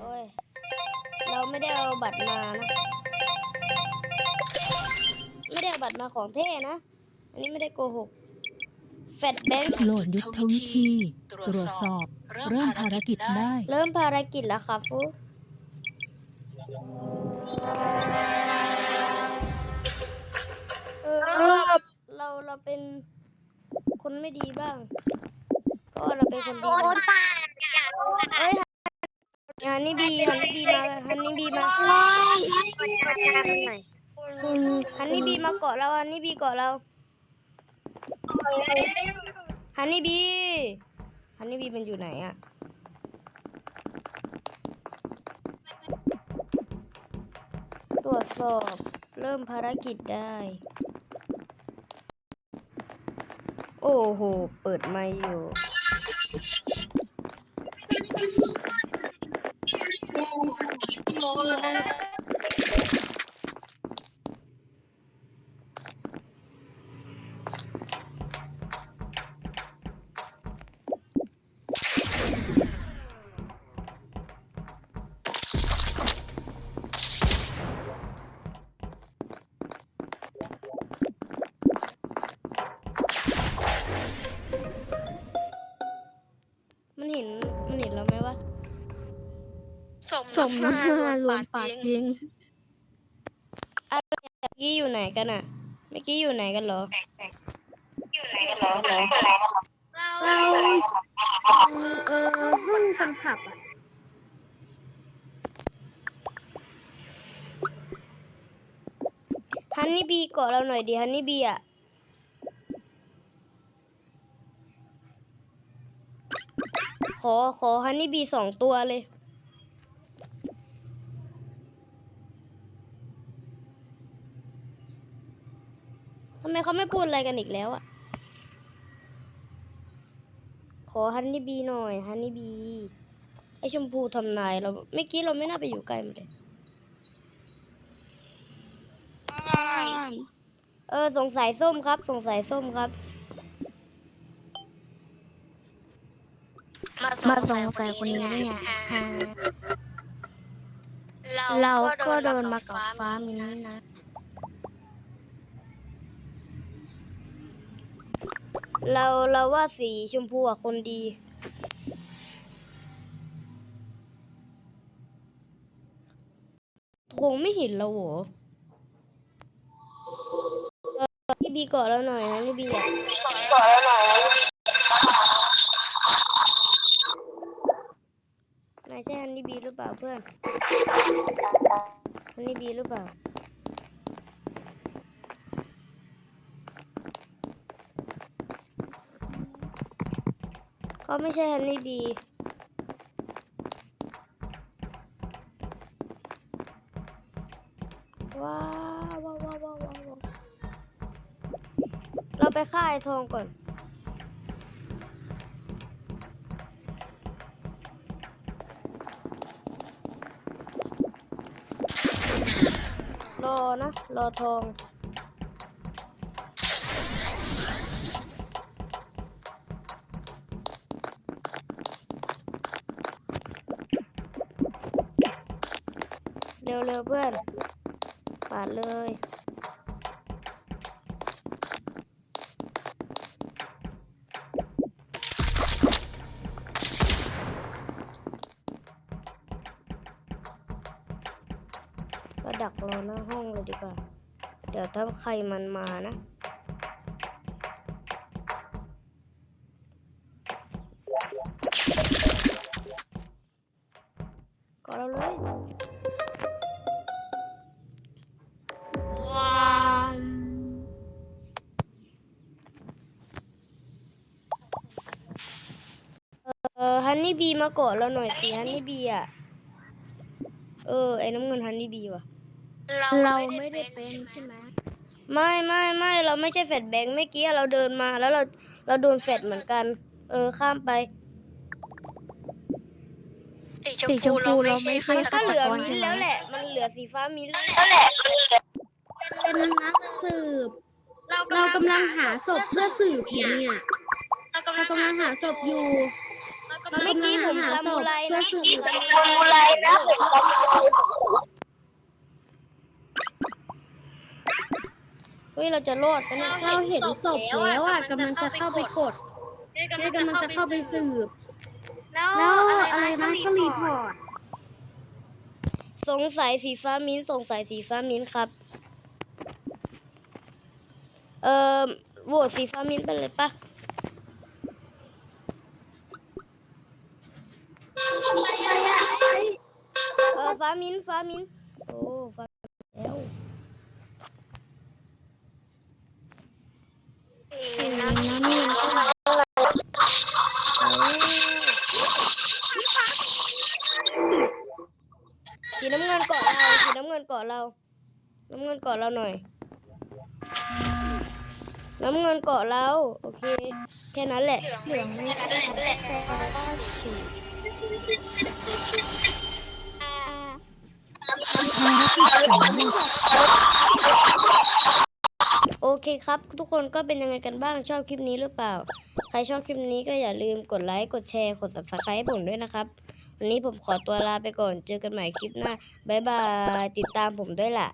โอ้ย เราไม่ได้เอาบัตรมานะ ไม่ได้เอาบัตรมาของเท่นะ อันนี้ไม่ได้โกหก แฟดแบงค์โหลดยุทธวิธี ตรวจสอบ เริ่มภารกิจได้ เริ่มภารกิจแล้วครับฟูเออเราเราเป็นคนไม่ดีบ้าง ก็เราเป็นคนดีบ้างเอ้ย ฮันนี่บีฮันนี่บีมาฮันนี่บีมาฮันนี่บีมาเกาะเราฮันนี่บีเกาะเราฮันนี่บีฮันนี่บีมันอยู่ไหนอะตรวจสอบเริ่มภารกิจได้ โอ้โห เปิดไมค์อยู่ สมน้ำหน้ารวมปากจริงเมื่อกี้อยู่ไหนกันอะเมื่อกี้อยู่ไหนกันเหรอเราเออห้องคนขับอะฮันนี่บีเกาะเราหน่อยดิฮันนี่บีอะขอขอฮันนี่บีสองตัวเลย ทำไม เขาไม่พูดอะไรกันอีกแล้วอะขอฮันนี่บีหน่อยฮันนี่บี ไอชมพูทำนายเราเมื่อกี้เราไม่น่าไปอยู่ใกล้มันเลยเออ สงสัยส้มครับ สงสัยส้มครับ มาสงสัยคนนี้ได้ไงฮะเราก็เดินมากับฟ้ามินนี่นะ เราเราว่าสีชมพูอะคนดี คงไม่เห็นเราเหรอพี่บีเกาะเราหน่อยนะนี่บีอะนายใช่ฮันนี่บีหรือเปล่าเพื่อนฮันนี่บีหรือเปล่า เขาไม่ใช่ฮันนี่บีว้าวว้าวว้าวว้าวว้าวเราไปฆ่าไอ้ทองก่อนรอนะ รอทอง เร็วๆเพื่อนปาดเลยก็ดักรอหน้าห้องเลยดีกว่า เดี๋ยวถ้าใครมันมานะก็เราเลย นนี่บีมาเกาะเราหน่อยสิฮันนี่บีอะ เออไอ้น้ำเงินฮันนี่บีว่ะ เราไม่ได้เป็นใช่ไหมไม่ไม่ไม่เราไม่ใช่แฟดแบงค์เมื่อกี้เราเดินมาแล้วเราเราโดนแฟดเหมือนกัน เออข้ามไปสีชมพูเราไม่ใช่ฆามันตก็กเหลือรมิ้นใช่ท์ไหมแล้วแหละ มันเหลือสีฟ้ามิ้นท์แล้วเป็นนักสืบ เรากำลังหาศพเพื่อสืบอยู่เนี่ยเรากำลังหาศพอยู่ เมื่อกี้ผมซามูไรนะเพื่อซาสืบมูไรนะเฮ้ยเราจะรอดปะเนี่ยเราเห็นศพแล้วอะกำลังจะเข้าไปกดเจ๊กำลังจะเข้าไปสืบ แล้วอะไรนะก็รีพอร์ตสงสัยสีฟ้ามิ้นท์สงสัยสีฟ้ามิ้นท์ครับ เอ่อโหวตสีฟ้ามิ้นท์ไปเลยปะ เออฟ้ามินฟ้ามินโอ้ฟ้าแล้วเห็นน้ำเงินสีน้ำเงินเกาะเราสีน้ำเงินเกาะเรา น้ำเงินเกาะเราหน่อย น้ำเงินเกาะเรา โอเค แค่นั้นแหละเหลืองไม่ได้แต่ก็สี โอเคครับ ทุกคนก็เป็นยังไงกันบ้างชอบคลิปนี้หรือเปล่า ใครชอบคลิปนี้ก็อย่าลืมกดไลค์ กดแชร์ กด subscribe ให้ผมด้วยนะครับ วันนี้ผมขอตัวลาไปก่อนเจอกันใหม่คลิปหน้า บ๊ายบาย ติดตามผมด้วยล่ะ